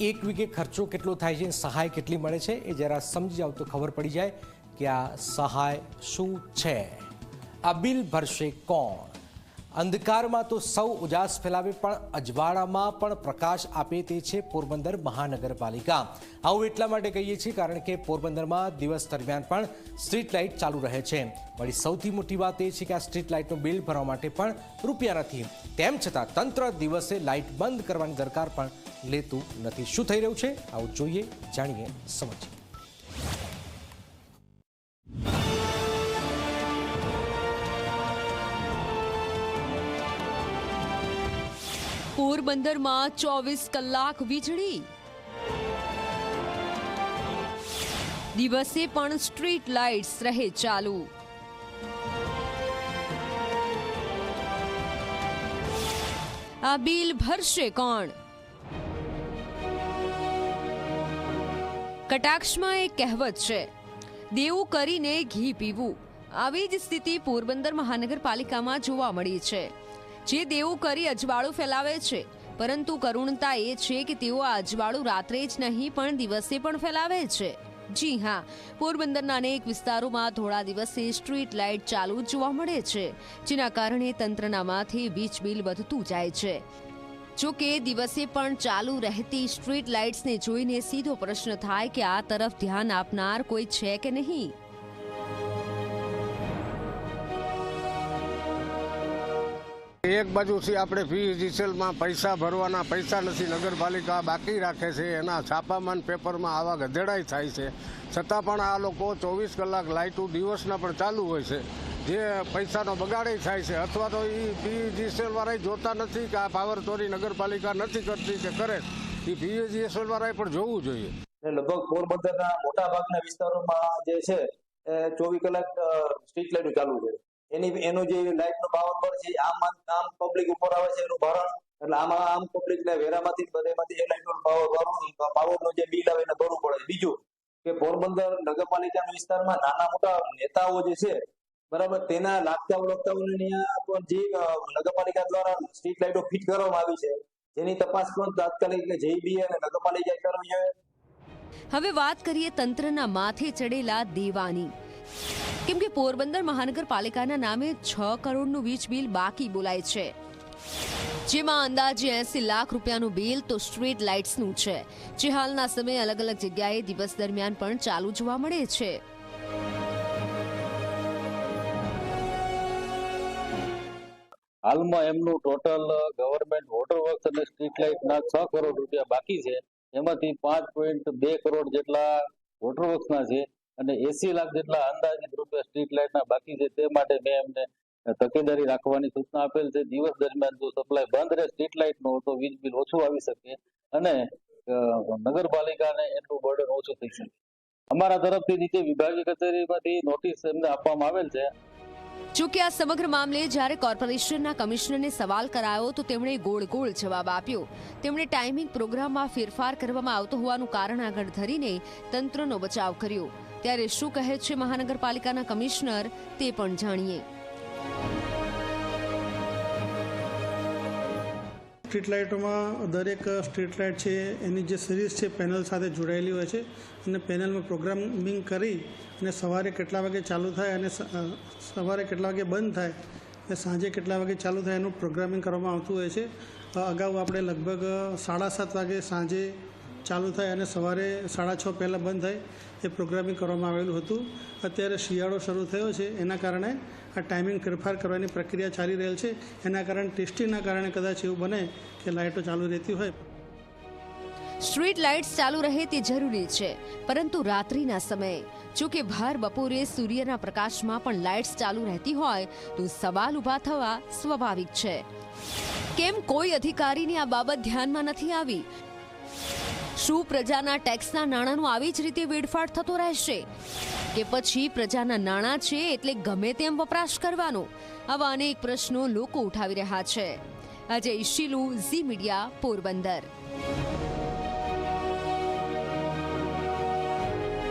એક વીકે ખર્ચો કેટલો થાય છે, સહાય કેટલી મળે છે, એ જરા સમજી જાવ તો ખબર પડી જાય કે આ સહાય શું છે. આ બિલ ભરશે કોણ? અંધકારમાં તો સૌ ઉજાસ ફેલાવે, પણ અજવાળામાં પણ પ્રકાશ આપે તે છે પોરબંદર મહાનગરપાલિકા. આવું એટલા માટે કહીએ છીએ કારણ કે પોરબંદરમાં દિવસ દરમિયાન પણ સ્ટ્રીટ લાઇટ ચાલુ રહે છે. વળી સૌથી મોટી વાત એ છે કે આ સ્ટ્રીટ લાઇટનું બિલ ભરવા માટે પણ રૂપિયા નથી. તેમ છતાં તંત્ર દિવસે લાઇટ બંધ કરવાની દરકાર પણ લેતું નથી. શું થઈ રહ્યું છે? આવું જોઈએ, જાણીએ સમજીએ. પોરબંદરમાં ચોવીસ કલાક વીજળી. દિવસે પણ સ્ટ્રીટ લાઇટ્સ રહે ચાલુ. આ બિલ ભરશે કોણ? કટાક્ષમાં એક કહેવત છે, દેવું કરીને ઘી પીવું. આવી જ સ્થિતિ પોરબંદર મહાનગરપાલિકામાં જોવા મળી છે. જે દેવું કરી અજવાળું ફેલાવે છે. પરંતુ કરુણતા એ છે કે તેઓ આ અજવાળું રાત્રે જ નહીં, પણ દિવસે પણ ફેલાવે છે. જી હા, પોરબંદરના અનેક વિસ્તારોમાં થોડા દિવસે સ્ટ્રીટ લાઇટ ચાલુ જોવા મળે છે, જેના કારણે તંત્રના માથે વીજ બિલ વધતું જાય છે. જો કે દિવસે પણ ચાલુ રહેતી સ્ટ્રીટ લાઇટ્સને જોઈને સીધો પ્રશ્ન થાય કે આ તરફ ધ્યાન આપનાર કોઈ છે કે નહીં? એક બાજુથી આપણે ફી રિસેલમાં પૈસા ભરવાના, પૈસા નથી, નગરપાલિકા બાકી રાખે છે, એના છાપામાં પેપરમાં આવા ગધેડાઈ થાય છે. છતાં પણ આ લોકો ચોવીસ કલાક લાઇટો દિવસના પણ ચાલુ હોય છે. જે પૈસાનો બગાડે થાય છે, અથવા તો એ ફી રિસેલવાળા જોતા નથી કે આ પાવર ચોરી નગરપાલિકા નથી કરતી કે કરે. એ ફી રિસેલવાળાએ પણ જોવું જોઈએ. લગભગ પોરબંદરના મોટાભાગના વિસ્તારોમાં જે છે ચોવીસ કલાક સ્ટ્રીટ લાઇટો ચાલુ છે. એની એનું જે લાઇટનું પાવર પર છે, આમ આમ પબ્લિક ઉપર આવે છે એનું ભરણ. એટલે આમાં આમ પબ્લિક ને વેરામાંથી બધેમાંથી એ લાઇટનું પાવર પાવરનું જે બિલ આવે એને ભરવું પડે. બીજું કે પોરબંદર નગરપાલિકાના વિસ્તારમાં નાના મોટા નેતાઓ જે છે, બરાબર, તેના લાગતા ઓળખતાઓને પણ જે નગરપાલિકા દ્વારા સ્ટ્રીટ લાઇટો ફિટ કરવામાં આવી છે, જેની તપાસ પણ તાત્કાલિક જેબી અને નગરપાલિકા કરવી હવે વાત કરીએ તંત્રના માથે ચડેલા દેવાની. કેમ કે પોરબંદર મહાનગરપાલિકાના નામે છ કરોડનું વીજ બિલ બાકી બોલાય છે. જેમાં અંદાજે એસી લાખ રૂપિયાનું બિલ તો સ્ટ્રીટ લાઇટ્સનું છે. જે હાલના સમયે અલગ અલગ જગ્યાએ દિવસ દરમિયાન પણ ચાલુ જોવા મળે છે. હાલમાં એમનું ટોટલ ગવર્મેન્ટ વોટર વર્ક્સ અને સ્ટ્રીટ લાઇટના છ કરોડ રૂપિયા બાકી છે. એમાંથી પાંચ પોઈન્ટ બે કરોડ જેટલા વોટર વર્ક્સના છે. અને એસી લાખ જેટલા અંદાજિત રૂપિયા સ્ટ્રીટ લાઇટના બાકી છે, તે માટે મેં એમને તકેદારી રાખવાની સૂચના આપેલ છે. દિવસ દરમિયાન જો સપ્લાય બંધ રહે સ્ટ્રીટ લાઇટનો તો વીજ બિલ ઓછું આવી શકે અને નગરપાલિકાને એટલું બર્ડન ઓછું થઈ શકે. અમારા તરફથી નીચે વિભાગીય કચેરીમાંથી નોટિસ એમને આપવામાં આવેલ છે. જોકે આ સમગ્ર મામલે જ્યારે કોર્પોરેશનના કમિશનરને સવાલ કરાયો તો તેમણે ગોળ ગોળ જવાબ આપ્યો. તેમણે ટાઈમિંગ પ્રોગ્રામમાં ફેરફાર કરવામાં આવતો હોવાનું કારણ આગળ ધરીને તંત્રનો બચાવ કર્યો. ત્યારે શું કહે છે મહાનગરપાલિકાના કમિશનર તે પણ જાણીએ. સ્ટ્રીટ લાઇટોમાં દરેક સ્ટ્રીટ લાઇટ છે, એની જે સિરીઝ છે, પેનલ સાથે જોડાયેલી હોય છે. અને પેનલમાં પ્રોગ્રામિંગ કરી અને સવારે કેટલા વાગે ચાલુ થાય અને સવારે કેટલા વાગે બંધ થાય અને સાંજે કેટલા વાગે ચાલુ થાય એનું પ્રોગ્રામિંગ કરવામાં આવતું હોય છે. અગાઉ આપણે લગભગ સાડા સાત વાગે સાંજે ચાલુ થાય અને સવારે સાડા છ પહેલાં બંધ થાય, એ પ્રોગ્રામિંગ કરવામાં આવેલું હતું. અત્યારે શિયાળો શરૂ થયો છે, એના કારણે આ ટાઈમિંગ ફેરફાર કરવાની પ્રક્રિયા ચાલી રહેલ છે. એના કારણે ટેસ્ટિંગના કારણે કદાચ એવું બને કે લાઇટો ચાલુ રહેતી હોય. સ્ટ્રીટ લાઇટ્સ ચાલુ રહે તે જરૂરી છે, પરંતુ રાત્રિના સમયે. જો કે ભાર બપોરે સૂર્યના પ્રકાશમાં પણ લાઇટ્સ ચાલુ રહેતી હોય, તો સવાલ ઊભા થવા સ્વાભાવિક છે. કેમ કોઈ અધિકારીની આ બાબત ધ્યાનમાં નથી આવી? શું પ્રજાના ટેક્સના નાણાંનું આવી જ રીતે વેડફાટ થતો રહેશે. કે પછી પ્રજાના નાણાં છે એટલે ગમે તેમ વપરાશ કરવાનો. આવા અનેક પ્રશ્નો લોકો ઉઠાવી રહ્યા છે. અજય શીલુ ઝી મીડિયા પોરબંદર.